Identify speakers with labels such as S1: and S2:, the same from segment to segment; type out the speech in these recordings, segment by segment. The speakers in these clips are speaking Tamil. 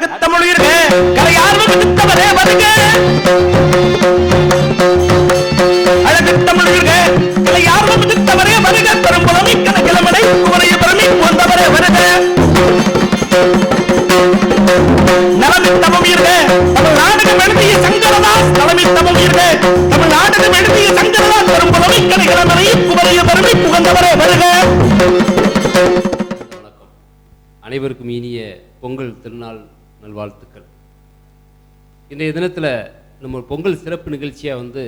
S1: அழகு தமிழ் கலையார்வம் வருக அழகு தமிழ் கலையார்வம் மிகுத்தவரே வருக பெரும்புலமை கணக்கிழமனை குமரைய பெருமை போன்றவரே வருக நலமித்தமும் இருக தமிழ்நாடுகள் எழுதிய சங்கரதாஸ் நலமித்தமும் எழுதிய சங்கரதாஸ் பெரும்புலமை குமரைய பெருமை புகழ்ந்தவரே வருக
S2: அனைவருக்கும் இனிய பொங்கல் திருநாள் நல்வாழ்த்துக்கள். இன்றைய தினத்தில் நம்ம பொங்கல் சிறப்பு நிகழ்ச்சியாக வந்து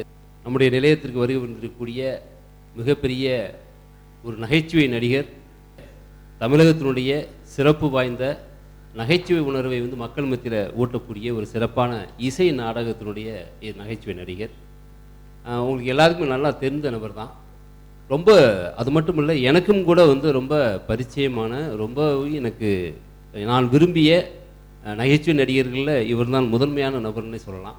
S2: நம்முடைய நிலையத்திற்கு வருகை வந்திருக்கக்கூடிய மிகப்பெரிய ஒரு நகைச்சுவை நடிகர் தமிழகத்தினுடைய சிறப்பு வாய்ந்த நகைச்சுவை உணர்வை வந்து மக்கள் மத்தியில் ஊட்டக்கூடிய ஒரு சிறப்பான இசை நாடகத்தினுடைய நகைச்சுவை நடிகர். உங்களுக்கு எல்லாருக்குமே நல்லா தெரிந்த நபர் தான். ரொம்ப அது மட்டும் இல்லை எனக்கும் கூட வந்து ரொம்ப பரிச்சயமான ரொம்ப எனக்கு நான் விரும்பிய நகைச்சுவை நடிகர்களில் இவர் தான் முதன்மையான நபர்னே சொல்லலாம்.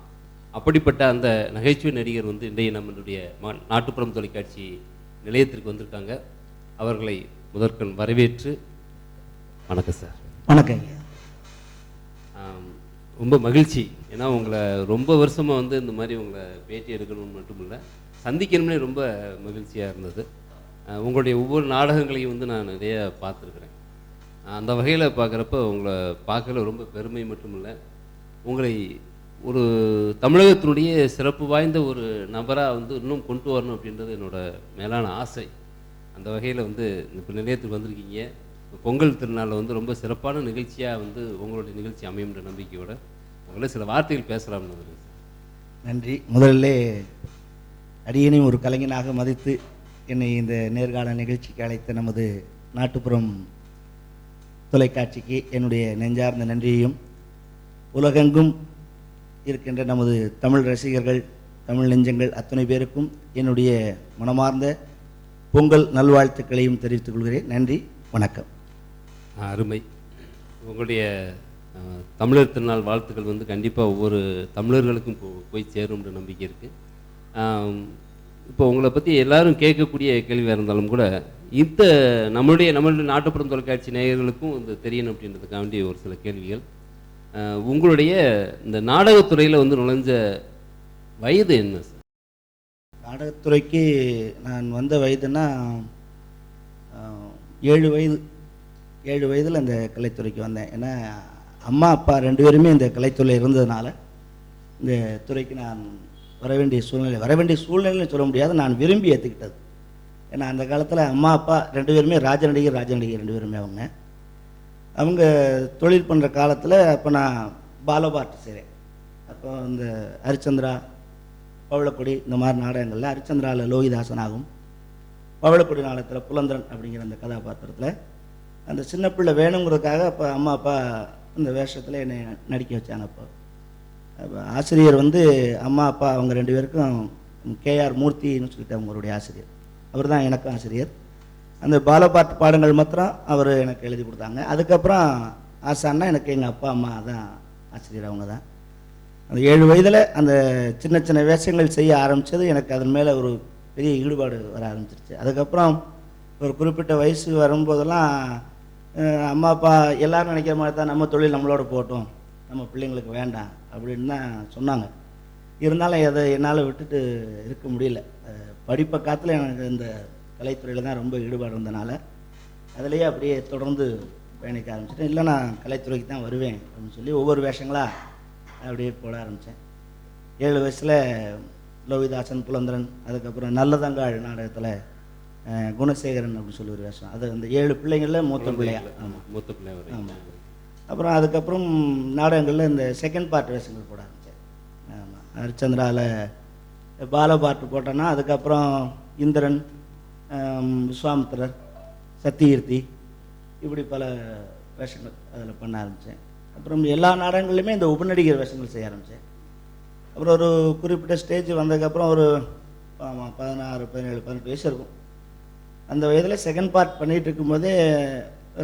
S2: அப்படிப்பட்ட அந்த நகைச்சுவை நடிகர் வந்து இன்றைய நம்மளுடைய ம நாட்டுப்புறம் தொலைக்காட்சி நிலையத்திற்கு வந்திருக்காங்க. அவர்களை முதற்கண் வரவேற்று வணக்கம் சார்.
S3: வணக்கம்
S2: ரொம்ப மகிழ்ச்சி. ஏன்னா உங்களை ரொம்ப வருஷமாக வந்து இந்த மாதிரி உங்களை பேட்டி எடுக்கணும்னு மட்டும் இல்லை சந்திக்கணும்னே ரொம்ப மகிழ்ச்சியாக இருந்தது. உங்களுடைய ஒவ்வொரு நாடகங்களையும் வந்து நான் நிறைய பார்த்துருக்குறேன். அந்த வகையில் பார்க்குறப்ப உங்களை பார்க்கல ரொம்ப பெருமை மட்டும் இல்லை உங்களை ஒரு தமிழகத்தினுடைய சிறப்பு வாய்ந்த ஒரு நபராக வந்து இன்னும் கொண்டு வரணும் அப்படின்றது என்னோடய மேலான ஆசை. அந்த வகையில் வந்து இப்போ நிலையத்துக்கு வந்திருக்கீங்க. பொங்கல் திருநாளில் வந்து ரொம்ப சிறப்பான நிகழ்ச்சியாக வந்து உங்களுடைய நிகழ்ச்சி அமையுன்ற நம்பிக்கையோட உங்களை சில வார்த்தைகள் பேசலாம்னு சார்.
S3: நன்றி. முதல்ல அடியனையும் ஒரு கலைஞனாக மதித்து என்னை இந்த நேர்காண நிகழ்ச்சிக்கு அழைத்த நமது நாட்டுப்புறம் தொலைக்காட்சிக்கு என்னுடைய நெஞ்சார்ந்த நன்றியையும் உலகெங்கும் இருக்கின்ற நமது தமிழ் ரசிகர்கள் தமிழ் நெஞ்சங்கள் அத்தனை பேருக்கும் என்னுடைய மனமார்ந்த பொங்கல் நல்வாழ்த்துக்களையும் தெரிவித்துக் கொள்கிறேன். நன்றி வணக்கம்.
S2: அருமை. உங்களுடைய தமிழர் திருநாள் வாழ்த்துக்கள் வந்து கண்டிப்பாக ஒவ்வொரு தமிழர்களுக்கும் போ போய் சேரும்ன்ற நம்பிக்கை இருக்குது இப்போ உங்களை பற்றி எல்லாரும் கேட்கக்கூடிய கேள்வியாக இருந்தாலும் கூட இந்த நம்மளுடைய நம்மளுடைய நாட்டுப்புறம் தொலைக்காட்சி நேயர்களுக்கும் இந்த தெரியணும் அப்படின்றதுக்காண்டி ஒரு சில கேள்விகள். உங்களுடைய இந்த நாடகத்துறையில் வந்து நுழைஞ்ச வயது என்ன சார்?
S3: நாடகத்துறைக்கு நான் வந்த வயதுன்னா ஏழு வயது ஏழு வயதில் அந்த கலைத்துறைக்கு வந்தேன். ஏன்னா அம்மா அப்பா ரெண்டு பேருமே இந்த கலைத்துறையில் இருந்ததுனால இந்த துறைக்கு நான் வர வேண்டிய சூழ்நிலை வர வேண்டிய சூழ்நிலைன்னு சொல்ல முடியாது. நான் விரும்பி ஏற்றுக்கிட்டது ஏன்னா அந்த காலத்தில் அம்மா அப்பா ரெண்டு பேருமே ராஜ நடிகர் ராஜ நடிகர் ரெண்டு பேருமே அவங்க. அவங்க தொழில் பண்ணுற காலத்தில் அப்போ நான் பாலபாட்டு செய்கிறேன் அப்போ இந்த ஹரிச்சந்திரா பவளக்கொடி இந்த மாதிரி நாடகங்களில் ஹரிச்சந்திராவில் லோகிதாசனாகும். பவளக்குடி நாடகத்தில் புலந்திரன் அப்படிங்கிற அந்த கதாபாத்திரத்தில். அந்த சின்ன பிள்ளை வேணுங்கிறதுக்காக அப்போ அம்மா அப்பா இந்த வேஷத்தில் என்னை நடிக்க வச்சாங்க அப்போ. அப்போ ஆசிரியர் வந்து அம்மா அப்பா அவங்க ரெண்டு பேருக்கும் கேஆர் மூர்த்தின்னு சொல்லிட்டு அவங்களுடைய ஆசிரியர். அவர் தான் எனக்கும் ஆசிரியர். அந்த பாலபாட்டு பாடங்கள் மாத்திரம் அவர் எனக்கு எழுதி கொடுத்தாங்க. அதுக்கப்புறம் ஆசான்னா எனக்கு எங்கள் அப்பா அம்மா தான் ஆசிரியர் அவங்க தான் அந்த ஏழு வயதில் அந்த சின்ன சின்ன வேஷங்கள் செய்ய ஆரம்பித்தது எனக்கு அதன் மேலே ஒரு பெரிய ஈடுபாடு வர ஆரம்பிச்சிருச்சு. அதுக்கப்புறம் ஒரு குறிப்பிட்ட வயசு வரும்போதெல்லாம் அம்மா அப்பா எல்லோரும் நினைக்கிற மாதிரி தான் நம்ம தொழில் நம்மளோட போட்டோம் நம்ம பிள்ளைங்களுக்கு வேண்டாம் அப்படின்னு தான் சொன்னாங்க. இருந்தாலும் அதை என்னால் விட்டுட்டு இருக்க முடியல. படிப்பை காத்துல எனக்கு இந்த கலைத்துறையில் தான் ரொம்ப ஈடுபாடு இருந்தனால அதுலேயே அப்படியே தொடர்ந்து பயணிக்க ஆரம்பிச்சிட்டேன். இல்லை நான் கலைத்துறைக்கு தான் வருவேன் அப்படின்னு சொல்லி ஒவ்வொரு வேஷங்களாக அப்படியே போட ஆரம்பித்தேன் ஏழு வயசில் லோகிதாசன் புலந்திரன் அதுக்கப்புறம் நல்லதங்காள் நாடகத்தில் குணசேகரன் அப்படின்னு சொல்லி ஒரு வேஷம். அது அந்த ஏழு பிள்ளைங்களில் மூத்த பிள்ளையா ஆமாம்
S2: மூத்த பிள்ளை
S3: ஆமாம் அப்புறம் அதுக்கப்புறம் நாடகங்களில் இந்த செகண்ட் பார்ட் வேஷங்கள் போட ஆரம்பித்தேன் ஆமாம் ஹரிச்சந்திராவில் பாலபாட்டு போட்டோன்னா அதுக்கப்புறம் இந்திரன் விஸ்வாமித்திரர் சத்தியகீர்த்தி இப்படி பல வேஷங்கள் அதில் பண்ண ஆரம்பித்தேன் அப்புறம் எல்லா நாடகங்கள்லையுமே இந்த உபநடிகர் வேஷங்கள் செய்ய ஆரம்பித்தேன் அப்புறம் ஒரு குறிப்பிட்ட ஸ்டேஜ் வந்ததுக்கப்புறம் ஒரு ஆமாம் பதினாறு பதினேழு பதினெட்டு வயசு இருக்கும். அந்த வயதில் செகண்ட் பார்ட் பண்ணிகிட்டு இருக்கும்போதே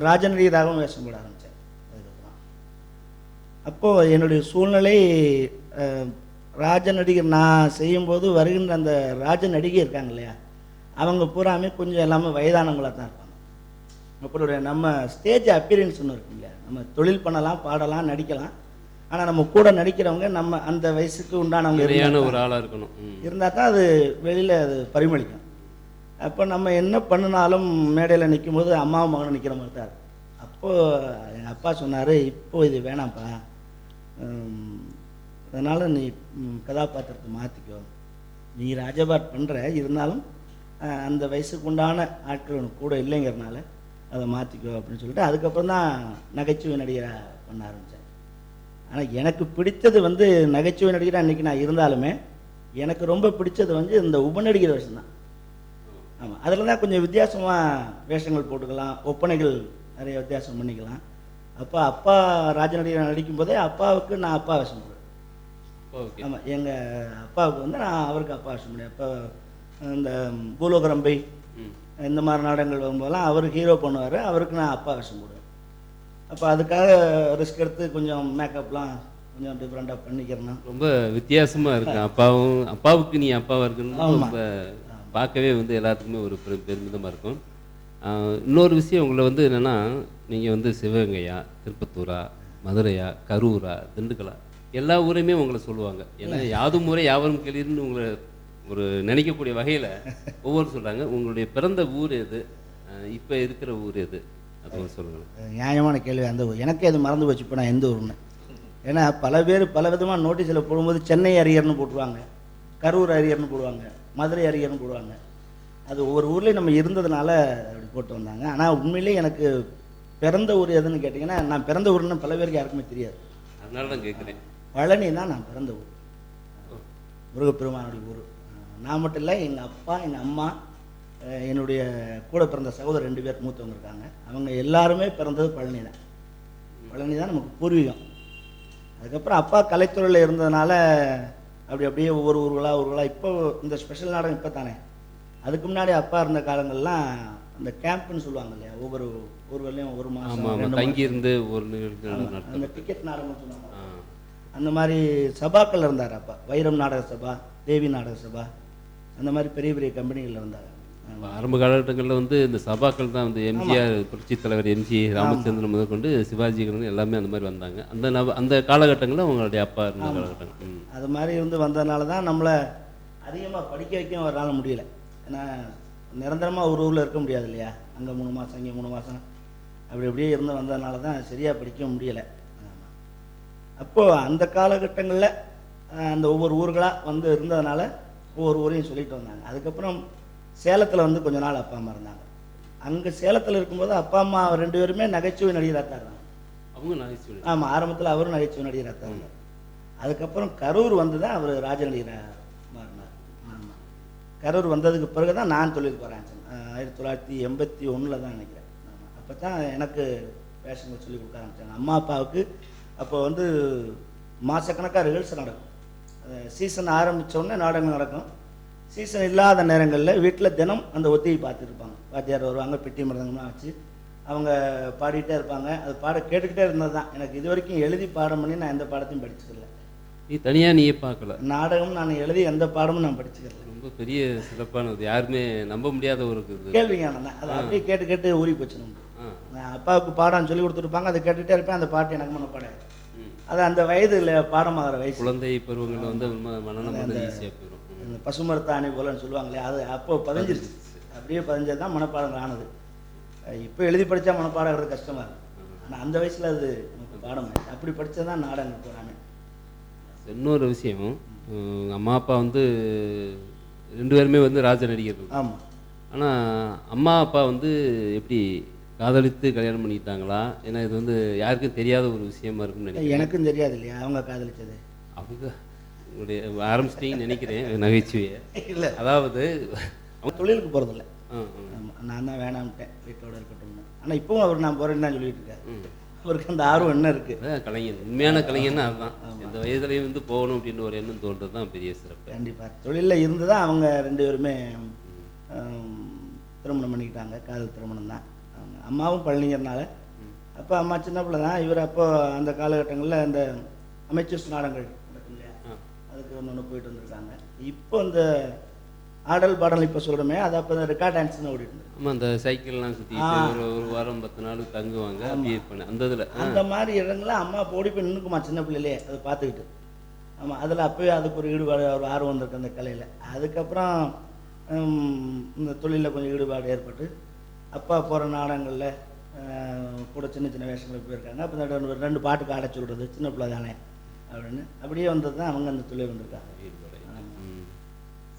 S3: ராஜநடிகராகவும் வேஷம் போட ஆரம்பித்தேன் அதுக்கப்புறம். அப்போது என்னுடைய சூழ்நிலை ராஜ நடிகர் நான் செய்யும்போது வருகின்ற அந்த ராஜ நடிகை இருக்காங்க இல்லையா அவங்க பூராமே கொஞ்சம் எல்லாமே வயதானவங்களாக தான் இருப்பாங்க. அப்புறம் நம்ம ஸ்டேஜ் அப்பியரன்ஸ் ஒன்று இருக்கு இல்லையா நம்ம தொழில் பண்ணலாம் பாடலாம் நடிக்கலாம். ஆனால் நம்ம கூட நடிக்கிறவங்க நம்ம அந்த வயசுக்கு உண்டானவங்க
S2: ஒரு ஆளாக இருக்கணும்.
S3: இருந்தால் தான் அது வெளியில் அது பரிமளிக்கும். அப்போ நம்ம என்ன பண்ணினாலும் மேடையில் நிற்கும்போது அம்மாவும் மகனும் நிற்கிற மாதிரி தான் இருக்கும். அப்போது எங்கள் அப்பா சொன்னார் இப்போ இது வேணாம்ப்பா. அதனால் நீ கதாபாத்திரத்தை மாற்றிக்கோ நீ ராஜபாட் பண்ணுற இருந்தாலும் அந்த வயசுக்கு உண்டான ஆட்கள் உனக்கு கூட இல்லைங்கிறனால அதை மாற்றிக்கோ அப்படின்னு சொல்லிட்டு அதுக்கப்புறம் தான் நகைச்சுவை நடிகராக பண்ண ஆரம்பித்தேன் ஆனால் எனக்கு பிடித்தது வந்து நகைச்சுவை நடிகராக அன்றைக்கி நான் இருந்தாலுமே எனக்கு ரொம்ப பிடிச்சது வந்து இந்த உபநடிகர் வேஷம் தான். ஆமாம் அதில் தான் கொஞ்சம் வித்தியாசமாக வேஷங்கள் போட்டுக்கலாம் ஒப்பனைகள் நிறைய வித்தியாசம் பண்ணிக்கலாம். அப்போ அப்பா ராஜநடிகர் நடிக்கும்போதே அப்பாவுக்கு நான் அப்பா வேஷம் போடுவேன். ஆமாம் எங்கள் அப்பாவுக்கு வந்து நான் அவருக்கு அப்பா போடுவேன் அப்போ இந்த பூலோகரம்பை இந்த மாதிரி நாடகங்கள் வரும்போதெல்லாம் அவர் ஹீரோ பண்ணுவார். அவருக்கு நான் அப்பா வேஷம் போடுவேன் அப்போ அதுக்காக ரிஸ்க் எடுத்து கொஞ்சம் மேக்கப்லாம் கொஞ்சம் டிஃப்ரெண்ட்டாக பண்ணிக்கிறேன்
S2: ரொம்ப வித்தியாசமா இருக்கு. அப்பாவும் அப்பாவுக்கு நீ அப்பாவா இருக்குன்னு
S3: ஆமா.
S2: ரொம்ப பார்க்கவே வந்து எல்லாத்துக்குமே ஒரு பெரு பெருமிதமாக இருக்கும். இன்னொரு விஷயம் உங்களை வந்து என்னன்னா நீங்கள் வந்து சிவகங்கையா திருப்பத்தூரா மதுரையா கரூரா திண்டுக்கலா எல்லா ஊரையுமே உங்களை சொல்லுவாங்க. ஏன்னா யாதும் முறை யாவரும் கேளீர்னு உங்களை ஒரு நினைக்கக்கூடிய வகையில் ஒவ்வொரு சொல்கிறாங்க உங்களுடைய பிறந்த ஊர் எது? இப்போ இருக்கிற ஊர் எது? அது ஒரு சொல்லுங்களேன்
S3: நியாயமான கேள்வி அந்த ஊர். எனக்கே அது மறந்து போச்சு இப்போ நான் எந்த ஊர்னு ஏன்னா பல பேர் பல விதமாக நோட்டீஸில் போடும்போது சென்னை அரியர்னு போட்டுருவாங்க. கரூர் அரியர்னு போடுவாங்க. மதுரை அரியர்னு போடுவாங்க. அது ஒவ்வொரு ஊர்லேயும் நம்ம இருந்ததுனால அப்படி போட்டு வந்தாங்க. ஆனால் உண்மையிலேயே எனக்கு பிறந்த ஊர் எதுன்னு கேட்டிங்கன்னா நான் பிறந்த ஊர்னு பல பேருக்கு யாருக்குமே தெரியாது.
S2: அதனால தான் கேட்குறேன்
S3: பழனி தான் நான் பிறந்த ஊர். முருகப்பெருமானுடைய ஊர். நான் மட்டும் இல்லை எங்கள் அப்பா எங்கள் அம்மா என்னுடைய கூட பிறந்த சகோதரர் ரெண்டு பேர் மூத்தவங்க இருக்காங்க. அவங்க எல்லாருமே பிறந்தது பழனி தான். பழனி தான் நமக்கு பூர்வீகம். அதுக்கப்புறம் அப்பா கலைத்துறையில் இருந்ததுனால அப்படி அப்படியே ஒவ்வொரு ஊர்களாக ஊர்களாக இப்போ இந்த ஸ்பெஷல் நாடகம் இப்போ தானே அதுக்கு முன்னாடி அப்பா இருந்த காலங்கள்லாம் அந்த கேம்ப்னு சொல்லுவாங்க இல்லையா? ஒவ்வொரு ஊர்களையும் ஒரு
S2: ஆமாம்
S3: மாதம்
S2: தங்கி இருந்து ஒரு
S3: அந்த டிக்கெட் நாடகம்னு சொல்லுவாங்க. அந்த மாதிரி சபாக்கள் இருந்தார் அப்பா. வைரம் நாடக சபா தேவி நாடக சபா அந்த மாதிரி பெரிய பெரிய கம்பெனிகள் இருந்தார்.
S2: ஆரம்ப காலகட்டங்களில் வந்து இந்த சபாக்கள் தான் வந்து எம்ஜிஆர் புரட்சித் தலைவர் எம்ஜி ராமச்சந்திரன் முதற்கொண்டு சிவாஜி கணேசன் எல்லாமே அந்த மாதிரி வந்தாங்க. அந்த நப அந்த காலகட்டங்களில் உங்களுடைய அப்பா இருந்த காலகட்டங்கள்.
S3: அது மாதிரி இருந்து வந்ததுனால தான் நம்மளை அதிகமாக படிக்க வைக்க அவரால் முடியல. ஏன்னா நிரந்தரமாக ஒரு ஊரில் இருக்க முடியாது இல்லையா? அங்கே மூணு மாதம் இங்கே மூணு மாதம் அப்படி அப்படியே இருந்து வந்ததுனால தான் சரியாக படிக்க முடியலை. அப்போது அந்த காலகட்டங்களில் அந்த ஒவ்வொரு ஊர்களாக வந்து இருந்ததுனால ஒவ்வொரு ஊரையும் சொல்லிட்டு வந்தாங்க. அதுக்கப்புறம் சேலத்தில் வந்து கொஞ்ச நாள் அப்பா அம்மா இருந்தாங்க. அங்கே சேலத்தில் இருக்கும்போது அப்பா அம்மா ரெண்டு பேருமே நகைச்சுவை நடிகராக தான் இருந்தாங்க.
S2: அவங்க நகைச்சுவை
S3: ஆமாம் ஆரம்பத்தில் அவரும் நகைச்சுவை நடிகராக தான் இருந்தார் அதுக்கப்புறம் கரூர் வந்து தான் அவர் ராஜ நடிகராக மாறினார். ஆமாம் கரூர் வந்ததுக்கு பிறகு தான் நான் தொழிலுக்கு வரேன் ஆயிரத்தி தொள்ளாயிரத்தி எண்பத்தி ஒன்றில் தான் நினைக்கிறேன். அப்போ தான் எனக்கு வேஷங்கள் சொல்லி கொடுக்க ஆரம்பித்தாங்க அம்மா அப்பாவுக்கு அப்போ வந்து மாதக்கணக்காக ரிஹர்சல் நடக்கும். சீசன் ஆரம்பித்த உடனே நாடகம் நடக்கும். சீசன் இல்லாத நேரங்களில் வீட்டில் தினம் அந்த ஒத்திகை பார்த்துருப்பாங்க. வாத்தியார் வருவாங்க பெட்டி மிருதங்கம்லாம் வச்சு அவங்க பாடிட்டே இருப்பாங்க. அது பாட கேட்டுக்கிட்டே இருந்தது தான். எனக்கு இது வரைக்கும் எழுதி பாடம் பண்ணி நான் எந்த பாடத்தையும் படிச்சதில்லை.
S2: நீ தனியாக நீயே பார்க்கல?
S3: நாடகம் நான் எழுதி எந்த பாடமும் நான் படிச்சுக்கல
S2: ரொம்ப பெரிய சிறப்பானது. யாருமே நம்ப முடியாத ஒரு
S3: கேள்விங்க தான் அதை அப்படியே கேட்டு கேட்டு ஊறி போச்சு நான் அப்பாவுக்கு பாடம் சொல்லி கொடுத்துருப்பாங்க அதை கேட்டுகிட்டே இருப்பேன். அந்த பாட்டு எனக்கு மனப்பாடம்
S2: ம்.
S3: அது அந்த வயதில் பாடமாகிற வயசு.
S2: குழந்தை பருவங்களில் வந்து ம- மனநம் வந்து ஈஸியாக போயிடும்.
S3: இந்த பசுமரத்தாணி போலன்னு சொல்லுவாங்களே அது அப்போ பதிஞ்சிருச்சு. அப்படியே பதிஞ்சது தான் மனப்பாடம் ஆனது. இப்போ எழுதி படித்தா மனப்பாடம் கஷ்டமாக இருக்கும் ஆனால் அந்த வயசில் அது நமக்கு பாடம். அப்படி படித்தது தான் நாடகம் போகிறாமே
S2: இன்னொரு விஷயம் அம்மா அப்பா வந்து ரெண்டு பேருமே வந்து ராஜ நடிகர்கள்.
S3: ஆமாம்
S2: ஆனால் அம்மா அப்பா வந்து எப்படி காதலித்து கல்யாணம் பண்ணிக்கிட்டாங்களா? ஏன்னா இது வந்து யாருக்கும் தெரியாத ஒரு விஷயமா இருக்குன்னு நினைக்கிறேன்.
S3: எனக்கும் தெரியாது இல்லையா? அவங்க காதலிச்சது.
S2: அவங்க உங்களுடைய ஆரம்பிச்சிட்டிங்கன்னு நினைக்கிறேன் நகைச்சுவையை.
S3: இல்லை.
S2: அதாவது
S3: அவங்க தொழிலுக்கு போகிறதில்ல நான் தான் வேணாம்ட்டேன் வீட்டோட இருக்கட்டும்னு ஆனால் இப்பவும் அவர் நான் போகிறேன்னு தான் சொல்லிட்டு இருக்காரு. அவருக்கு அந்த ஆர்வம் என்ன இருக்குது
S2: கலைஞன். உண்மையான கலைஞன்னா அதுதான். இந்த வயதுலேயும் வந்து போகணும் அப்படின்னு ஒரு எண்ணம் தோன்றது தான் பெரிய சிறப்பு.
S3: கண்டிப்பாக தொழிலில் இருந்து தான் அவங்க ரெண்டு பேருமே திருமணம் பண்ணிக்கிட்டாங்க. காதல் திருமணம் தான். அம்மாவும் பழனிங்கிறனால. அப்போ அம்மா சின்ன பிள்ளை தான். இவர் அப்போ அந்த காலகட்டங்களில் அந்த அமைச்சர்ஸ் நாடகங்கள் நடக்கும் இல்லையா. அதுக்கு ஒன்று ஒன்று போயிட்டு வந்திருக்காங்க. இப்போ இந்த ஆடல் பாடல் இப்போ சொல்கிறோமே அது அப்போ ரெக்கார்ட் டான்ஸ்னு ஓடிட்டு இருந்தது.
S2: ஆமா அந்த சைக்கிள்லாம் சுற்றிட்டு
S3: ஆ.
S2: ஒரு ஒரு வாரம் பத்து நாள் தங்குவாங்க அந்த இதில்.
S3: அந்த மாதிரி இடங்கள்ல அம்மா போடி போய் நின்றுக்குமா சின்ன பிள்ளையிலே அதை பார்த்துக்கிட்டு. ஆமாம் அதில் அப்போயே அதுக்கு ஒரு ஈடுபாடு ஒரு ஆர்வம் வந்திருக்கு அந்த கலையில். அதுக்கப்புறம் இந்த தொழிலில் கொஞ்சம் ஈடுபாடு ஏற்பட்டு அப்பா போகிற நாடகங்களில் கூட சின்ன சின்ன வேஷங்களுக்கு போயிருக்காங்க. அப்போ இந்த ரெண்டு- ரெண்டு பாட்டுக்கு அடைச்சி சொல்கிறது சின்ன பிள்ளை தானே அப்படின்னு. அப்படியே வந்தது தான் அவங்க அந்த தொழில் வந்திருக்காங்க.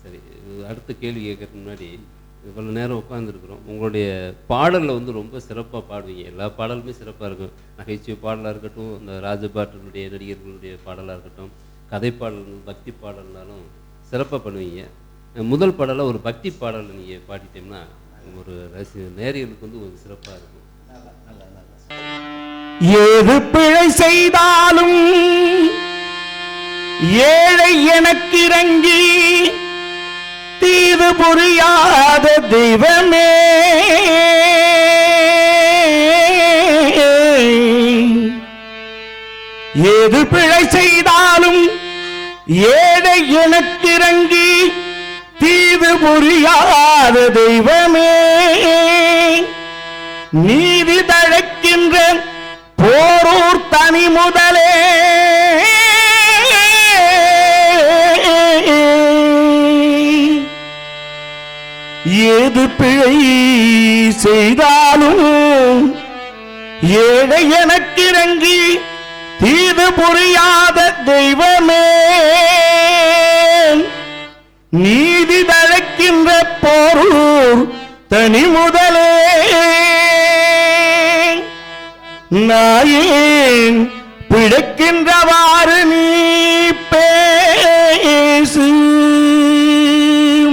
S2: சரி அடுத்த கேள்வி கேட்கறதுக்கு முன்னாடி இவ்வளோ நேரம் உட்காந்துருக்குறோம் உங்களுடைய பாடலில் வந்து ரொம்ப சிறப்பாக பாடுவீங்க. எல்லா பாடலுமே சிறப்பாக இருக்கும். நகைச்சுவை பாடலாக இருக்கட்டும் இந்த ராஜபாட்டனுடைய நடிகர்களுடைய பாடலாக இருக்கட்டும் கதை பாடல் பக்தி பாடல்னாலும் சிறப்பாக பண்ணுவீங்க. முதல் பாடலாக ஒரு பக்தி பாடலை நீங்கள் பாடிட்டோம்னா ஒரு ரசி நேரியர்களுக்கு வந்து ஒரு சிறப்பாக இருக்கும்.
S1: ஏது பிழை செய்தாலும் ஏழை எனக்கு இறங்கி தீது புரியாத தெய்வமே. ஏது பிழை செய்தாலும் ஏழை எனக்கு இறங்கி தீது புரியாத தெய்வமே. நீதி தழைக்கின்ற போரூர் தனி முதலே. ஏது பிழை செய்தாலும் ஏழை எனக்கிறங்கி தீது புரியாத தெய்வமே. நீதி தழைக்கின்ற போரூர் தனி முதலே. நாயேன் பிழைக்கின்றவாறு நீ பேசு.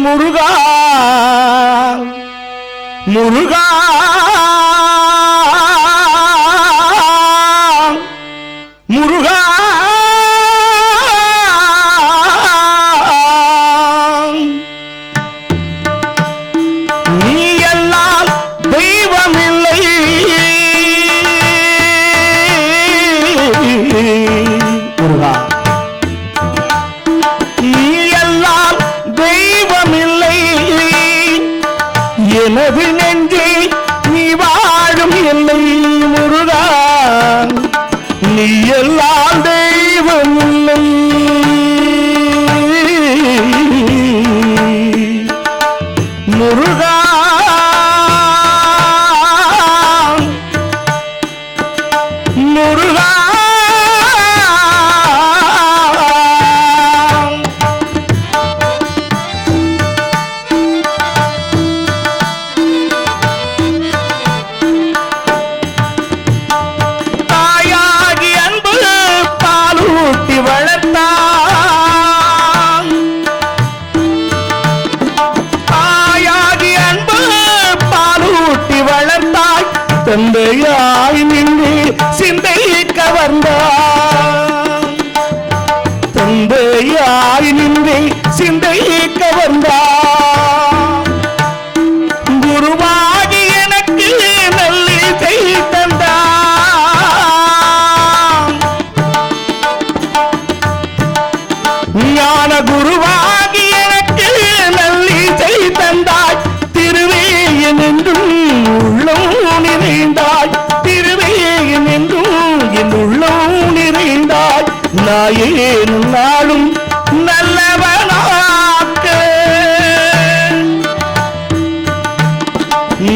S1: முருகா முருகா முருகா.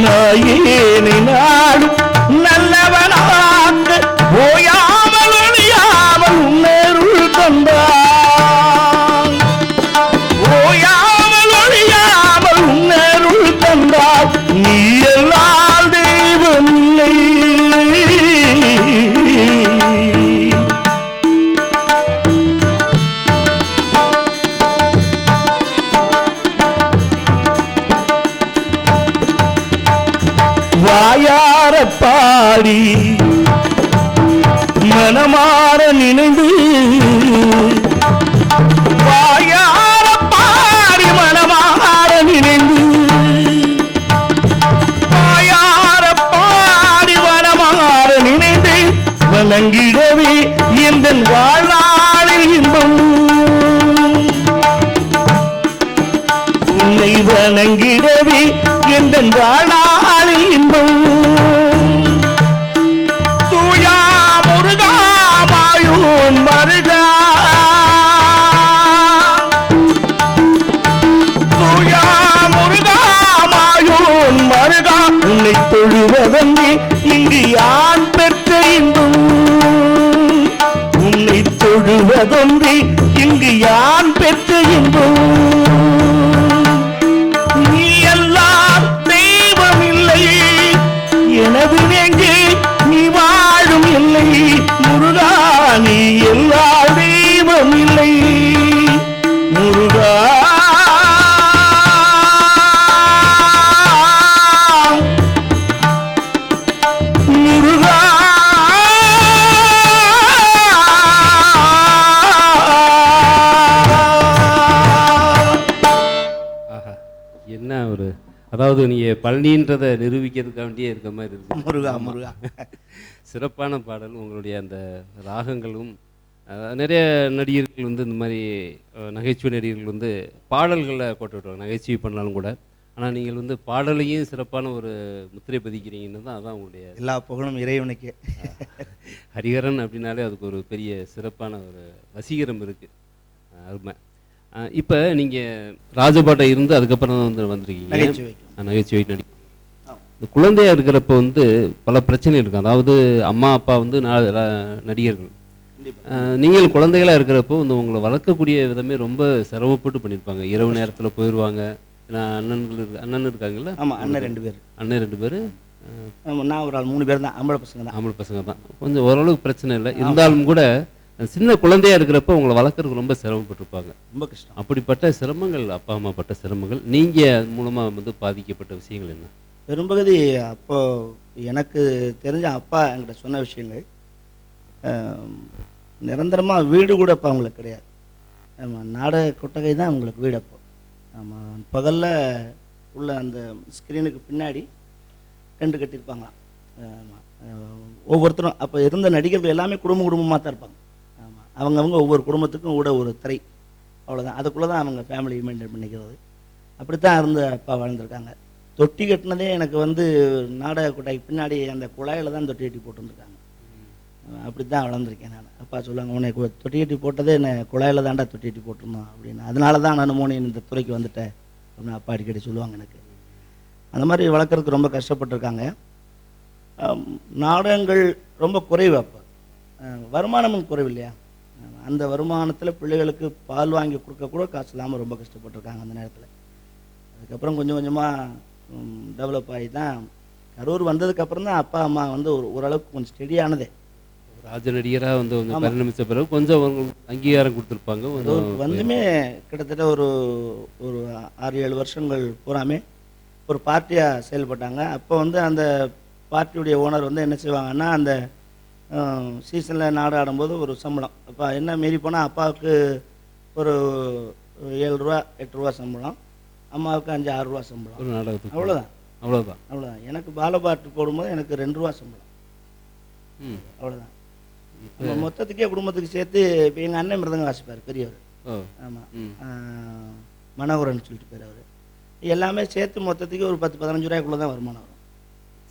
S1: நாயே நாடும். வணங்கிடவே எந்த நாளில் இன்பம். தூயா முருகா மாயூன் மருகா. தூயா முருகா மாயூன் மருகா. உன்னை
S2: தொழுவதன் அதாவது நீங்கள் பழனின்றதை நிரூபிக்கிறதுக்காண்டியே இருக்க மாதிரி இருக்கு.
S3: முருகா முருகா.
S2: சிறப்பான பாடல் உங்களுடைய அந்த ராகங்களும் நிறைய நடிகர்கள் வந்து இந்த மாதிரி நகைச்சுவை நடிகர்கள் வந்து பாடல்களை போட்டு விட்டுருவாங்க. நகைச்சுவை பண்ணாலும் கூட. ஆனால் நீங்கள் வந்து பாடலையும் சிறப்பான ஒரு முத்திரை பதிக்கிறீங்கன்னு தான் அதான் உங்களுடைய
S3: எல்லா புகழும் இறைவனுக்கே.
S2: ஹரிஹரன் அப்படின்னாலே அதுக்கு ஒரு பெரிய சிறப்பான ஒரு வசீகரம் இருக்குது அருமை. இப்போ நீங்கள் ராஜபாட்டை இருந்து அதுக்கப்புறம் தான் வந்து வந்திருக்கீங்க. நகைச்சுவை. நடி. இந்த குழந்தையா இருக்கிறப்ப வந்து பல பிரச்சனை இருக்கும் அதாவது அம்மா அப்பா வந்து நடிகர்கள். நீங்கள் குழந்தைகளா இருக்கிறப்போ வந்து உங்களை வளர்க்கக்கூடிய விதமே ரொம்ப சிரமப்பட்டு பண்ணியிருப்பாங்க. இரவு நேரத்தில் போயிடுவாங்க ஏன்னா அண்ணன்கள் அண்ணன் இருக்காங்கல்ல?
S3: ஆமா அண்ணன் ரெண்டு பேர்.
S2: அண்ணன் ரெண்டு பேர்.
S3: நான் ஒரு ஆள் மூணு பேர் தான். ஆம்பளை பசங்க தான்.
S2: ஆம்பளை பசங்க தான். கொஞ்சம் ஓரளவுக்கு பிரச்சனை இல்லை. இருந்தாலும் கூட சின்ன குழந்தையா இருக்கிறப்ப உங்களை வளர்க்குறதுக்கு ரொம்ப சிரமப்பட்டிருப்பாங்க.
S3: ரொம்ப கஷ்டம்.
S2: அப்படிப்பட்ட சிரமங்கள் அப்பா அம்மா பட்ட சிரமங்கள் நீங்க அது மூலமா வந்து பாதிக்கப்பட்ட விஷயங்கள் என்ன?
S3: பெரும்பகுதி அப்போ எனக்கு தெரிஞ்ச அப்பா என்கிட்ட சொன்ன விஷயங்கள் ஆம், நிரந்தரமா வீடு கூட அப்போ அவங்களுக்கு கிடையாது. ஆமாம் நாடக கொட்டகை தான் அவங்களுக்கு வீடு அப்போ. ஆமாம் பகலில் உள்ள அந்த ஸ்க்ரீனுக்கு பின்னாடி டென்ட் கட்டியிருப்பாங்களாம். ஆமாம் ஒவ்வொருத்தரும் அப்போ இருந்த நடிகர்கள் எல்லாமே குடும்ப குடும்பமாக தான் இருப்பாங்க. அவங்கவங்க ஒவ்வொரு குடும்பத்துக்கும் கூட ஒரு திரை. அவ்வளோதான் அதுக்குள்ளே தான் அவங்க ஃபேமிலி மெயின்டைன் பண்ணிக்கிறது. அப்படித்தான் இருந்த அப்பா வாழ்ந்திருக்காங்க. தொட்டி கட்டினதே எனக்கு வந்து நாடக கொட்டாய்க்கு பின்னாடி அந்த குழாயில் தான் தொட்டி கட்டி போட்டுருந்துருக்காங்க. அப்படி தான் வளர்ந்துருக்கேன் நான். அப்பா சொல்லுவாங்க உன்னை தொட்டி கட்டி போட்டதே என்ன குழாயில் தான்டா தொட்டி கட்டி போட்டிருந்தோம் அப்படின்னு. அதனால தான் நான் மோனி இந்த துறைக்கு வந்துட்டேன் அப்படின்னு அப்பா அடிக்கடி சொல்லுவாங்க எனக்கு. அந்த மாதிரி வளர்க்குறதுக்கு ரொம்ப கஷ்டப்பட்டிருக்காங்க. நாடகங்கள் ரொம்ப குறைவு அப்போ. வருமானமும் குறைவு இல்லையா அந்த வருமானத்தில் பிள்ளைகளுக்கு பால் வாங்கி கொடுக்க கூட காசு இல்லாமல் ரொம்ப கஷ்டப்பட்டிருக்காங்க அந்த நேரத்தில். அதுக்கப்புறம் கொஞ்சம் கொஞ்சமாக டெவலப் ஆகி தான் கரூர் வந்ததுக்கப்புறம் தான் அப்பா அம்மா வந்து ஒரு ஓரளவுக்கு கொஞ்சம் ஸ்டெடியானதே
S2: ராஜ நடிகரா வந்து கொஞ்சம் பரிணமிச்ச பிறகு கொஞ்சம் அவங்களுக்கு அங்கீகாரம் கொடுத்துருப்பாங்க.
S3: வந்துமே கிட்டத்தட்ட ஒரு ஒரு ஆறு ஏழு வருஷங்கள் பூராமே ஒரு பார்ட்டியாக செயல்பட்டாங்க. அப்போ வந்து அந்த பார்ட்டியுடைய ஓனர் வந்து என்ன செய்வாங்கன்னா அந்த சீசனில் நாடு ஆடும்போது ஒரு சம்பளம். அப்போ என்ன மீறி போனால் அப்பாவுக்கு ஒரு ஏழு ரூபா எட்டு ரூபா சம்பளம். அம்மாவுக்கு அஞ்சு ஆறு ரூபா சம்பளம்.
S2: ஒரு நாடகத்துக்கு
S3: அவ்வளோதான்
S2: அவ்வளவுதான்.
S3: அவ்வளோதான் எனக்கு பாலபாட்டு போடும்போது எனக்கு ரெண்டு ரூபா சம்பளம்.
S2: ம்.
S3: அவ்வளோதான் நம்ம மொத்தத்துக்கே குடும்பத்துக்கு சேர்த்து இப்போ எங்கள் அண்ணன் மிருதங்க வாசிப்பார் பெரியவர். ஆமாம் மனோகரன் சொல்லிட்டு பேர் அவர். எல்லாமே சேர்த்து மொத்தத்துக்கு ஒரு பத்து பதினஞ்சு ரூபாய்க்குள்ளே தான் வருமானம் வரும்.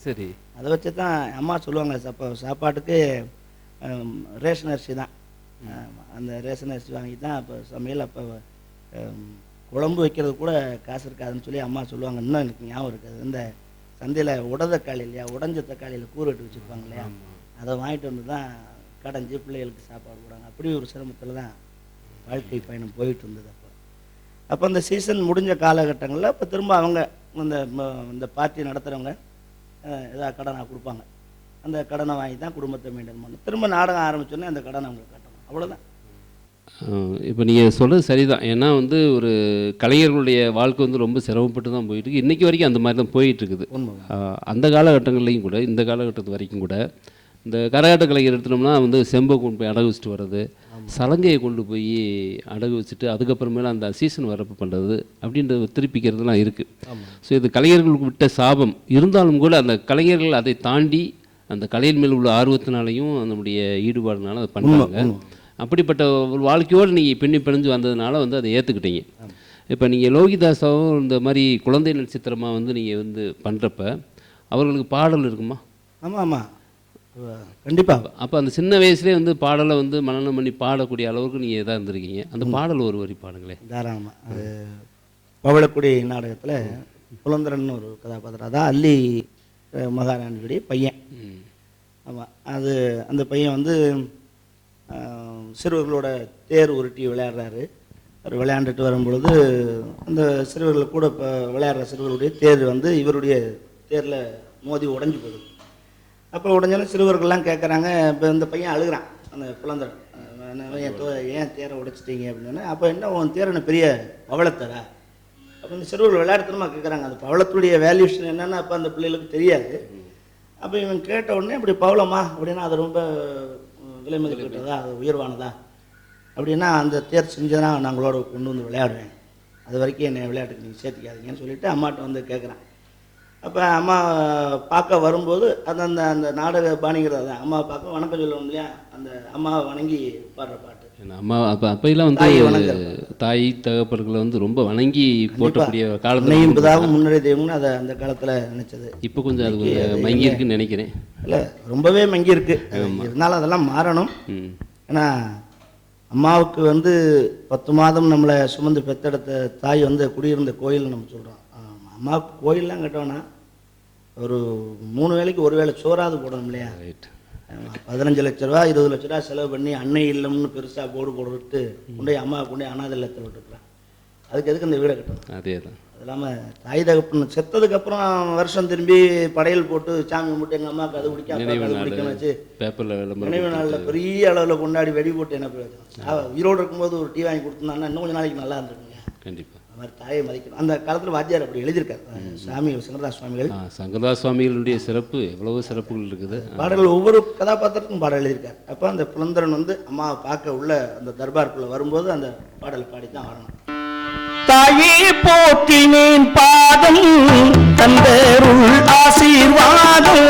S2: சரி.
S3: அதை வச்சு தான் அம்மா சொல்லுவாங்க சாப்பா சாப்பாட்டுக்கு ரேஷன் அரிசி தான். அந்த ரேஷன் அரிசி வாங்கி தான் அப்போ சமையல் அப்போ குழம்பு வைக்கிறது கூட காசு இருக்காதுன்னு சொல்லி அம்மா சொல்லுவாங்க. இன்னும் எனக்கு ஞாபகம் இருக்குது. இந்த சந்தையில் உட தக்காளி இல்லையா உடஞ்ச தக்காளியில் கூறு வெட்டி வச்சுருப்பாங்க இல்லையா அதை வாங்கிட்டு வந்து தான் கடைஞ்சி பிள்ளைகளுக்கு சாப்பாடு போடுறாங்க. அப்படி ஒரு சிரமத்தில் தான் வாழ்க்கை பயணம் போயிட்டு இருந்தது அப்போ. அப்போ அந்த சீசன் முடிஞ்ச காலகட்டங்களில் இப்போ திரும்ப அவங்க இந்த இந்த பார்ட்டி நடத்துகிறவங்க ஏதாவது கடனை கொடுப்பாங்க. அந்த கடனை வாங்கி தான் குடும்பத்தை மெயின்டைன் பண்ணணும். திரும்ப நாடகம் ஆரம்பிச்சோன்னே அந்த கடனை அவங்களுக்கு கட்டணும். அவ்வளோதான்
S2: இப்போ நீங்கள் சொல்கிறது சரிதான். ஏன்னா வந்து ஒரு கலைஞர்களுடைய வாழ்க்கை வந்து ரொம்ப சிரமப்பட்டு தான் போயிட்டு இருக்கு. இன்றைக்கி வரைக்கும் அந்த மாதிரி தான் போயிட்டு இருக்குது.
S3: உண்மை
S2: ஆஹ் அந்த காலகட்டங்கள்லையும் கூட இந்த காலகட்டத்து வரைக்கும் கூட இந்த கரகாட்ட கலைஞர் எடுத்தோம்னா வந்து செம்பை கொண்டு போய் அடகு வச்சுட்டு வர்றது சலங்கையை கொண்டு போய் அடகு வச்சுட்டு அதுக்கப்புறமேல அந்த சீசன் வரப்பு பண்ணுறது அப்படின்றது திருப்பிக்கிறதுலாம் இருக்குது ஸோ இது கலைஞர்களுக்கு விட்ட சாபம். இருந்தாலும் கூட அந்த கலைஞர்கள் அதை தாண்டி அந்த கலையின் மேல் உள்ள ஆர்வத்தினாலையும் நம்முடைய ஈடுபாடுனால அதை பண்ணுறாங்க அப்படிப்பட்ட ஒரு வாழ்க்கையோடு நீங்கள் பின்னி பிணைஞ்சு வந்ததுனால வந்து அதை ஏற்றுக்கிட்டீங்க இப்போ நீங்கள் லோகிதாசாவும் இந்த மாதிரி குழந்தை நட்சத்திரமாக வந்து நீங்கள் வந்து பண்ணுறப்ப அவர்களுக்கு பாடல் இருக்குமா?
S3: ஆமாம் ஆமாம் கண்டிப்பாக
S2: அப்போ அந்த சின்ன வயசுலேயே வந்து பாடலை வந்து மனநம் பண்ணி பாடக்கூடிய அளவுக்கு நீங்கள் இதாக இருந்திருக்கீங்க? அந்த பாடல் ஒரு வரி பாடுங்களேன்
S3: தாராளமாக அது பவளக்குடி நாடகத்தில் புலந்தரன் ஒரு கதாபாத்திரம். அதான் அல்லி மகாராணியுடைய பையன். ஆமாம் அது அந்த பையன் வந்து சிறுவர்களோட தேர் உருட்டி விளையாடுறாரு. அவர் விளையாண்டுட்டு வரும்பொழுது அந்த சிறுவர்கள் கூட இப்போ விளையாடுற சிறுவர்களுடைய தேர் வந்து இவருடைய தேரில் மோதி உடைஞ்சு போகுது. அப்போ உடஞ்சாலும் சிறுவர்கள்லாம் கேட்குறாங்க இப்போ இந்த பையன் அழுகுறான் அந்த குழந்தை. என் தோ ஏன் தேரை உடைச்சிட்டீங்க அப்படின்னு. அப்போ என்ன உன் தேர் என்ன பெரிய பவளத்தரா? அப்போ இந்த சிறுவர்கள் விளையாடுத்தனமாக கேட்குறாங்க அந்த பவளத்துடைய வேல்யூஷன் என்னென்னு அப்போ அந்த பிள்ளைகளுக்கு தெரியாது. அப்போ இவன் கேட்ட உடனே இப்படி பவளமா? அப்படின்னா அது ரொம்ப உம், விலை மதிப்பிட்டதா அது உயர்வானதா? அப்படின்னா அந்த தேர் செஞ்சதுனா நான் உங்களோட கொண்டு வந்து விளையாடுவேன். அது வரைக்கும் என்னை விளையாட்டுக்கு நீங்கள் சேர்த்துக்காதீங்கன்னு சொல்லிட்டு அம்மாட்ட வந்து கேட்குறான் அப்போ அம்மா பார்க்க வரும்போது அது அந்த அந்த நாடக பாணிங்கிறது தான் அம்மா பார்க்க வணக்கம் சொல்லுவோம் இல்லையா அந்த அம்மாவை வணங்கி பாடுற பாட்டு.
S2: அம்மா அப்போ அப்போயெல்லாம் வந்து
S3: தாயை
S2: தகப்பர்களை வந்து ரொம்ப வணங்கி போட்டக்கூடிய காலத்தில்
S3: பிதாவும் முன்னரே தெய்வம்னு அதை அந்த காலத்தில் நினச்சது.
S2: இப்போ கொஞ்சம் அது கொஞ்சம் மங்கி இருக்குன்னு நினைக்கிறேன்.
S3: இல்லை ரொம்பவே மங்கி இருக்கு இருந்தாலும் அதெல்லாம் மாறணும். ஏன்னா அம்மாவுக்கு வந்து பத்து மாதம் நம்மளை சுமந்து பெத்தெடுத்த தாய் வந்து குடியிருந்த கோயில் நம்ம சொல்கிறோம் அம்மாவுக்கு கோயிலெலாம் கட்டோன்னா ஒரு மூணு வேளைக்கு ஒரு வேளை சோறாவது போடணும் இல்லையா?
S2: ரைட்
S3: பதினஞ்சு லட்ச ரூபா இருபது லட்ச ரூபா செலவு பண்ணி அன்னை இல்லம்னு பெருசாக போர்டு போட்டுவிட்டு கொண்டு போய் அம்மாவை கொண்டு போய் அனாதை இல்லத்தில் விட்டுருக்குறான். அதுக்கு எதுக்கு இந்த வீடை கட்டணும்?
S2: அதே தான்
S3: அது இல்லாமல் தாய் தகப்பன் செத்ததுக்கப்புறம் வருஷம் திரும்பி படையல் போட்டு சாமி கும்பிட்டு எங்கள் அம்மாவுக்கு அது அப்பாவுக்கு அது பிடிக்கும்னு வச்சு
S2: பேப்பரில்
S3: நினைவு நாளில் பெரிய அளவில் கொண்டாடி வெடி போட்டு என்ன பிரயோஜனம் உயிரோடு இருக்கும்போது ஒரு டீ வாங்கி கொடுத்துருந்தாங்கன்னா இன்னும் கொஞ்ச நாளைக்கு நல்லா இருந்திருக்குங்க.
S2: கண்டிப்பாக
S3: மாதிரி தாயை மதிக்கணும். அந்த காலத்தில் வாத்தியார் அப்படி எழுதியிருக்காரு. சாமிகள் சங்கரதாஸ் சுவாமிகள்.
S2: சங்கரதாஸ் சுவாமிகளுடைய சிறப்பு எவ்வளவோ சிறப்புகள் இருக்குது.
S3: பாடல்கள் ஒவ்வொரு கதாபாத்திரத்துக்கும் பாடல் எழுதியிருக்காரு. அப்போ அந்த புலந்தரன் வந்து அம்மாவை பார்க்க உள்ள அந்த தர்பாருக்குள்ளே வரும்போது அந்த பாடலை பாடி தான் ஆடணும்
S1: தாயே போற்றினேன் பாதம் தந்தருள் ஆசீர்வாதம்.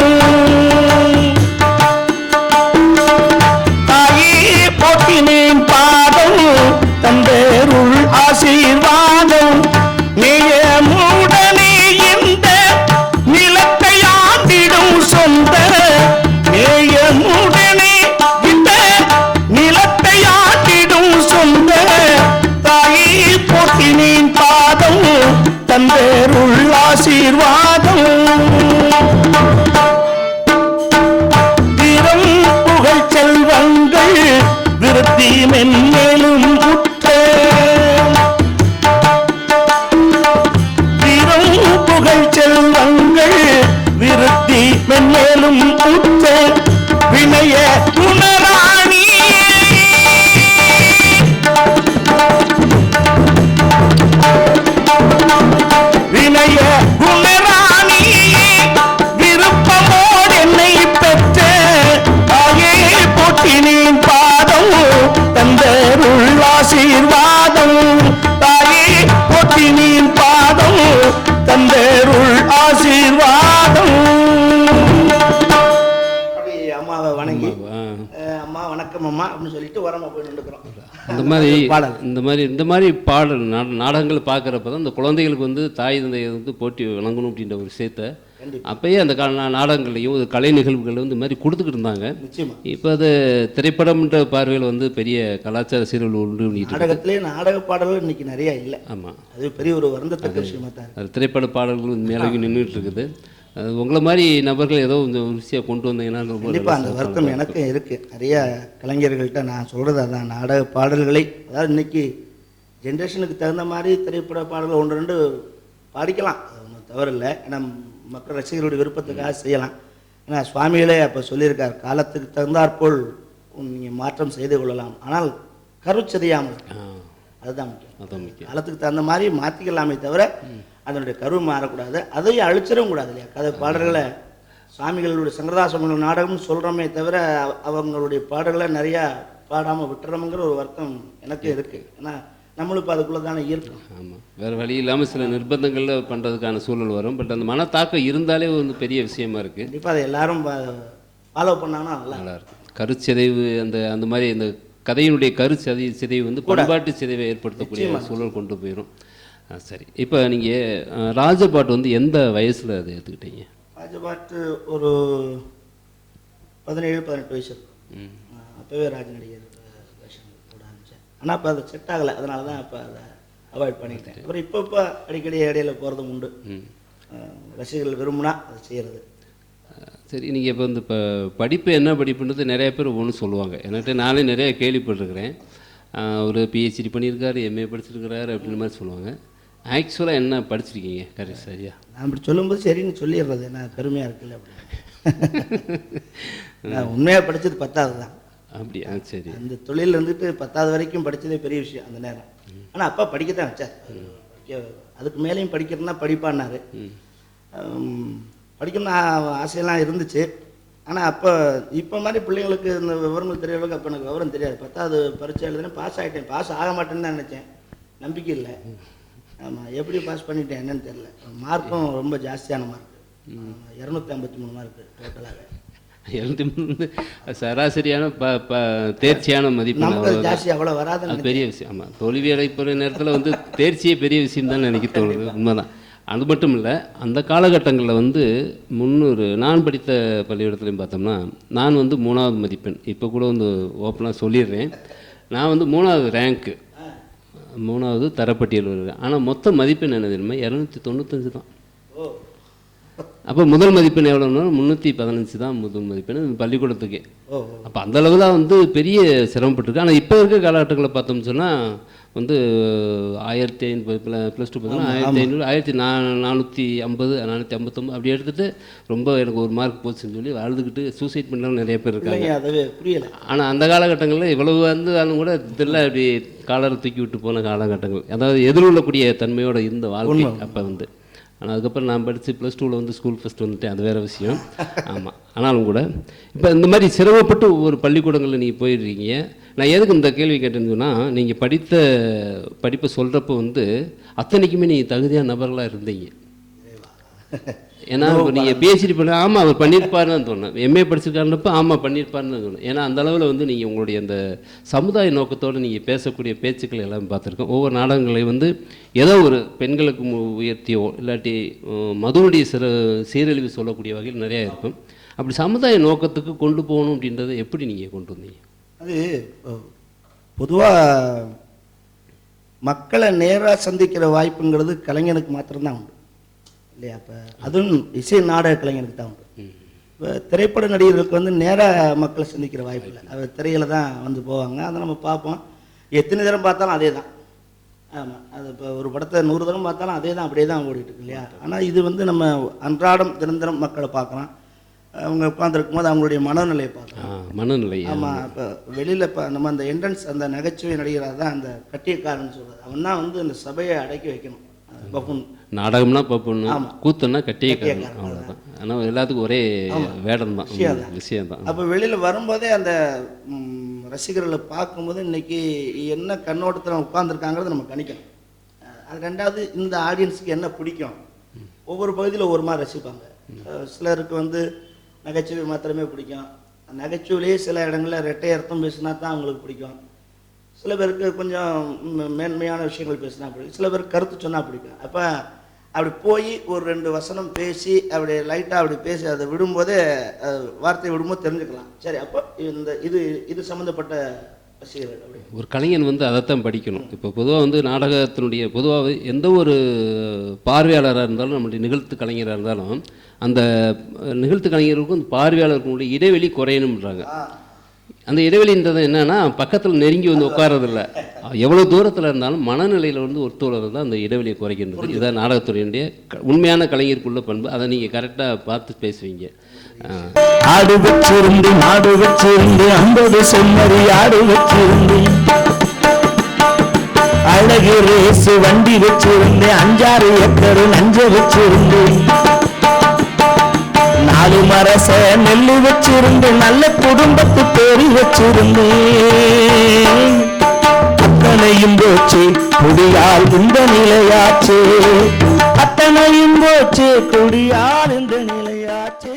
S2: மாதிரி
S3: பாடல்.
S2: இந்த மாதிரி இந்த மாதிரி பாடல் நாடகங்கள் பார்க்குறப்ப தான் இந்த குழந்தைகளுக்கு வந்து தாய் தந்தையை வந்து போட்டி வணங்கணும் அப்படின்ற ஒரு விஷயத்த. அப்பயே அந்த நாடகங்களையும் இது கலை நிகழ்வுகள் வந்து இந்த மாதிரி கொடுத்துக்கிட்டு இருந்தாங்க. இப்போ அது திரைப்படம்ன்ற பார்வையில் வந்து பெரிய கலாச்சார சீரழிவு உண்டு.
S3: நாடகத்திலே நாடக பாடல்கள் இன்னைக்கு நிறைய இல்லை.
S2: ஆமாம்
S3: அது பெரிய ஒரு வருந்தத்தக்க விஷயமா தான்
S2: அது திரைப்பட பாடல்கள் மேலேயும் நின்றுட்டு இருக்குது. உங்களை மாதிரி நபர்கள் ஏதோ இந்த விஷயம் கொண்டு வந்தீங்கன்னா ரொம்ப
S3: கண்டிப்பா அந்த வருத்தம் எனக்கும் இருக்கு. நிறைய கலைஞர்கள்ட்ட நான் சொல்றது அதான் நாடக பாடல்களை. அதாவது இன்னைக்கு ஜென்ரேஷனுக்கு தகுந்த மாதிரி திரைப்பட பாடல்கள் ஒன்று ரெண்டு பாடிக்கலாம். அது ஒன்றும் தவறில்லை. ஏன்னா மக்கள் ரசிகர்களுடைய விருப்பத்துக்காக செய்யலாம். ஏன்னா சுவாமிகளே அப்போ சொல்லியிருக்கார் காலத்துக்கு தகுந்தாற்போல் நீங்கள் மாற்றம் செய்து கொள்ளலாம். ஆனால் கருச்சதையாமல்
S2: ஆ.
S3: அதுதான் முக்கியம். காலத்துக்கு தகுந்த மாதிரி மாற்றிக்கலாமே தவிர அதனுடைய கரு மாறக்கூடாது. அதையும் அழிச்சிடவும் கூடாது இல்லையா? கதை பாடல்களை சுவாமிகளுடைய சங்கரதாசங்களோட நாடகம்னு சொல்கிறோமே தவிர அவ- அவங்களுடைய பாடல்களை நிறையா பாடாமல் விட்டுறோமுங்கிற ஒரு வருத்தம் எனக்கு இருக்குது ஏன்னா நம்மளும் இப்போ அதுக்குள்ளே தானே இருக்கும்
S2: ஆமாம் வேறு வழி இல்லாமல் சில நிர்பந்தங்களில் பண்ணுறதுக்கான சூழல் வரும். பட் அந்த மனத்தாக்கம் இருந்தாலே வந்து பெரிய விஷயமா இருக்குது
S3: கண்டிப்பாக அதை எல்லாரும் ஃபாலோ பண்ணாங்கன்னா நல்லா
S2: இருக்கும். கருச்சிதைவு அந்த அந்த மாதிரி அந்த கதையினுடைய கரு சதி சிதைவு வந்து பண்பாட்டு சிதைவை ஏற்படுத்தக்கூடிய சூழல் கொண்டு போயிடும் ஆ சரி. இப்போ நீங்கள் ராஜபாட்டு வந்து எந்த வயசில் அதை எடுத்துக்கிட்டீங்க?
S3: ராஜபாட்டு ஒரு பதினேழு பதினெட்டு வயசு இருக்கும். அப்பவே ராஜ நடிகர் வேஷம் போட ஆரம்பித்தேன் ஆனால் அப்போ அது செட் ஆகலை. அதனால தான் இப்போ அதை அவாய்ட் பண்ணிட்டேன் அப்புறம் இப்போ இப்போ அடிக்கடி இடையில போகிறதும் உண்டு. ரசிகர்கள் விரும்புனா அதை செய்கிறது
S2: சரி. நீங்கள் இப்போ வந்து இப்போ படிப்பு என்ன படிப்புன்றது நிறைய பேர் ஒன்று சொல்லுவாங்க. என்கிட்ட நானே நிறைய கேள்விப்பட்டிருக்கிறேன். அஹ் ஒரு பிஹெச்டி பண்ணியிருக்காரு எம்ஏ படிச்சிருக்கிறாரு அப்படின்ற மாதிரி சொல்லுவாங்க. ஆக்சுவலாக என்ன படிச்சிருக்கீங்க? கரெக்ட் சரியா?
S3: நான் அப்படி சொல்லும்போது சரின்னு சொல்லிடுறது. என்ன பெருமையாக இருக்குல்ல அப்படின்னு நான் உண்மையாக படித்தது பத்தாவது தான்.
S2: அப்படியா? சரி.
S3: அந்த தொழில் இருந்துட்டு பத்தாவது வரைக்கும் படித்ததே பெரிய விஷயம் அந்த நேரம். ஆனால் அப்பா படிக்கத்தான் வச்சார். படிக்க அதுக்கு மேலேயும் படிக்கிறதுனா படிப்பான்னாரு. ஹம், படிக்கணும்னு ஆசையெல்லாம் இருந்துச்சு. ஆனால் அப்போ இப்போ மாதிரி பிள்ளைங்களுக்கு இந்த விவரங்கள் தெரிய அளவுக்கு அப்போ எனக்கு விவரம் தெரியாது. பத்தாவது பரீட்சை எழுதுனேன் பாஸ் ஆகிட்டேன் பாஸ் ஆக மாட்டேன்னு தான் நினச்சேன். நம்பிக்கை இல்லை. ஆமாம் எப்படி பாஸ் பண்ணிட்டேன் என்னன்னு தெரியல. மார்க்கும் ரொம்ப ஜாஸ்தியான மார்க் இரநூத்தி ஐம்பத்தி மூணு மார்க் டோட்டலாக
S2: எழுதி வந்து சராசரியான ப ப தேர்ச்சியான மதிப்பு
S3: நமக்கு. ஜாஸ்தி அவ்வளோ
S2: அது பெரிய விஷயம். ஆமாம் தோல்வி அடைப்புற நேரத்தில் வந்து தேர்ச்சியே பெரிய விஷயம் தான் எனக்கு தோணுது. உண்மைதான். அது மட்டும் இல்லை அந்த காலகட்டங்களில் வந்து முந்நூறு நான் படித்த பள்ளிக்கூடத்துலையும் பார்த்தோம்னா நான் வந்து மூணாவது மதிப்பெண். இப்போ கூட வந்து ஓப்பனாக சொல்லிடுறேன். நான் வந்து மூணாவது ரேங்க்கு மூணாவது தரப்பட்டியல் வருவேன் ஆனால் மொத்த மதிப்பெண் என்ன தெரியுமா? இரநூத்தி தொண்ணூத்தஞ்சு தான். அப்போ முதல் மதிப்பெண் எவ்வளோன்னா முந்நூற்றி பதினஞ்சு தான் முதல் மதிப்பெண். பள்ளிக்கூடத்துக்கே. அப்போ அந்த அளவில் வந்து பெரிய சிரமப்பட்டிருக்கு. ஆனால் இப்போ இருக்க காலகட்டங்களை பார்த்தோம்னு சொன்னால் வந்து ஆயிரத்தி ஐநூறு ப்ளஸ் டூ பார்த்தீங்கன்னா ஆயிரத்தி ஐநூறு ஆயிரத்தி நா நானூற்றி ஐம்பது நானூற்றி ஐம்பத்தொம்பது அப்படி எடுத்துகிட்டு ரொம்ப எனக்கு ஒரு மார்க் போச்சுன்னு சொல்லி அழுதுகிட்டு சூசைட் பண்ணவங்க நிறைய பேர் இருக்காங்க.
S3: அதுவே புரியலை.
S2: ஆனால் அந்த காலகட்டங்களில் இவ்வளவு வந்தாலும் கூட இதெல்லாம் இப்படி காலரை தூக்கி விட்டு போன காலகட்டங்கள். அதாவது எதிர்கொள்ளக்கூடிய தன்மையோட இருந்த வாழ்க்கை அப்போ வந்து. ஆனால் அதுக்கப்புறம் நான் படித்து ப்ளஸ் டூவில் வந்து ஸ்கூல் ஃபஸ்ட் வந்துட்டேன். அது வேறு விஷயம். ஆமாம் ஆனாலும் கூட இப்போ இந்த மாதிரி சிரமப்பட்டு ஒவ்வொரு பள்ளிக்கூடங்களில் நீங்கள் போயிடுறீங்க நான் எதுக்கு இந்த கேள்வி கேட்டேன்னு சொன்னால் நீங்கள் படித்த படிப்பை சொல்கிறப்ப வந்து அத்தனைக்குமே நீங்கள் தகுதியான நபர்களாக இருந்தீங்க. ஏன்னா இப்போ நீங்கள் பண்ண ஆமாம் அவர் பண்ணியிருப்பாருன்னு தோணும் எம்ஏ படிச்சிருக்காருன்றப்ப ஆமாம் பண்ணியிருப்பாருன்னு தோணும் ஏன்னா அந்த அளவில் வந்து நீங்கள் உங்களுடைய அந்த சமுதாய நோக்கத்தோடு நீங்கள் பேசக்கூடிய பேச்சுக்கள் எல்லாம் பார்த்துருக்கோம். ஒவ்வொரு நாடகங்களையும் வந்து ஏதோ ஒரு பெண்களுக்கு உயர்த்தியோ இல்லாட்டி மதுவுடைய சிற சீரழிவு சொல்லக்கூடிய வகையில் நிறையா இருக்கும். அப்படி சமுதாய நோக்கத்துக்கு கொண்டு போகணும் அப்படின்றத எப்படி நீங்கள் கொண்டு வந்தீங்க?
S3: அது பொதுவாக மக்களை நேராக சந்திக்கிற வாய்ப்புங்கிறது கலைஞனுக்கு மாத்திரம்தான் உண்டு. இல்லையா? அப்போ அதுவும் இசை நாடக கலைஞனுக்கு தான் உண்டு. இப்போ திரைப்பட நடிகர்களுக்கு வந்து நேராக மக்களை சந்திக்கிற வாய்ப்பு இல்லை. அவர் திரையில தான் வந்து போவாங்க. அதை நம்ம பார்ப்போம். எத்தனை தரம் பார்த்தாலும் அதே தான். ஆமாம் அது இப்போ ஒரு படத்தை நூறு தரம் பார்த்தாலும் அதே தான். அப்படியே தான் ஓடிட்டு இருக்கு இல்லையா? ஆனால் இது வந்து நம்ம அன்றாடம் தினந்தரம் மக்களை பார்க்கலாம். அவங்க உட்காந்துருக்கும் போது அவங்களுடைய மனநிலையை பார்க்கலாம்.
S2: மனநிலை
S3: ஆமாம் இப்போ வெளியில் இப்போ நம்ம அந்த என்ட்ரன்ஸ் அந்த நகைச்சுவை நடிகராக தான் அந்த கட்டியக்காரன் சொல்கிறது அவன் தான் வந்து அந்த சபையை அடக்கி வைக்கணும். பஃபுன்
S2: நாடகம்னா
S3: ஆமா.
S2: கூத்துன்னா கட்டியே
S3: கட்டியே
S2: காரணம் அவ்வளோதான் ஆனால் எல்லாத்துக்கும் ஒரே வேடம் தான். விஷயம் தான்.
S3: அப்போ வெளியில் வரும்போதே அந்த ரசிகர்களை பார்க்கும்போது இன்னைக்கு என்ன கண்ணோட்டத்தில் உட்காந்துருக்காங்கிறத நம்ம கணிக்கணும். அது ரெண்டாவது இந்த ஆடியன்ஸுக்கு என்ன பிடிக்கும்? ஒவ்வொரு பகுதியில் ஒரு மாதிரி ரசிப்பாங்க. சிலருக்கு வந்து நகைச்சுவை மாத்திரமே பிடிக்கும். நகைச்சுவையிலேயே சில இடங்களில் ரெட்டை அர்த்தம் பேசினா தான் அவங்களுக்கு பிடிக்கும். சில பேருக்கு கொஞ்சம் மேன்மையான விஷயங்கள் பேசினா பிடிக்கும். சில பேருக்கு கருத்து சொன்னால் பிடிக்கும். அப்போ அப்படி போய் ஒரு ரெண்டு வசனம் பேசி அப்படி லைட்டாக அப்படி பேசி அதை விடும்போதே வார்த்தையை விடும்போது தெரிஞ்சுக்கலாம். சரி அப்போ இந்த இது இது சம்மந்தப்பட்ட
S2: ஒரு கலைஞன் வந்து அதைத்தான் படிக்கணும். இப்போ பொதுவாக வந்து நாடகத்தினுடைய பொதுவாக எந்த ஒரு பார்வையாளராக இருந்தாலும் நம்மளுடைய நிகழ்த்து கலைஞராக இருந்தாலும் அந்த நிகழ்த்து கலைஞருக்கும் அந்த பார்வையாளருக்குடைய இடைவெளி குறையணும்ன்றாங்க. அந்த இடைவெளின்றது என்னன்னா பக்கத்தில் நெருங்கி வந்து உட்காரதில்ல எவ்வளோ தூரத்தில் இருந்தாலும் மனநிலையில் வந்து ஒத்துழைப்பு தான் அந்த இடைவெளியை குறைக்கின்றது. இதான் நாடகத்துறையினுடைய உண்மையான கலைஞருக்குள்ள பண்பு. அதை நீங்கள் கரெக்டாக பார்த்து பேசுவீங்க.
S1: ஆடு வச்சிருந்து மாடு வச்சிருந்து ஐம்பது செம்மறி ஆடு வச்சிருந்து. அழகு ரேசு வண்டி வச்சிருந்து அஞ்சாறு ஏக்கர் நஞ்ச வச்சிருந்து. நாலு மரச நெல்லு வச்சிருந்து நல்ல குடும்பத்து பேரு வச்சிருந்து. அத்தனையும் போச்சு குடியால் இந்த நிலையாச்சு. அத்தனையும் போச்சு குடியால் இந்த நிலையாச்சு.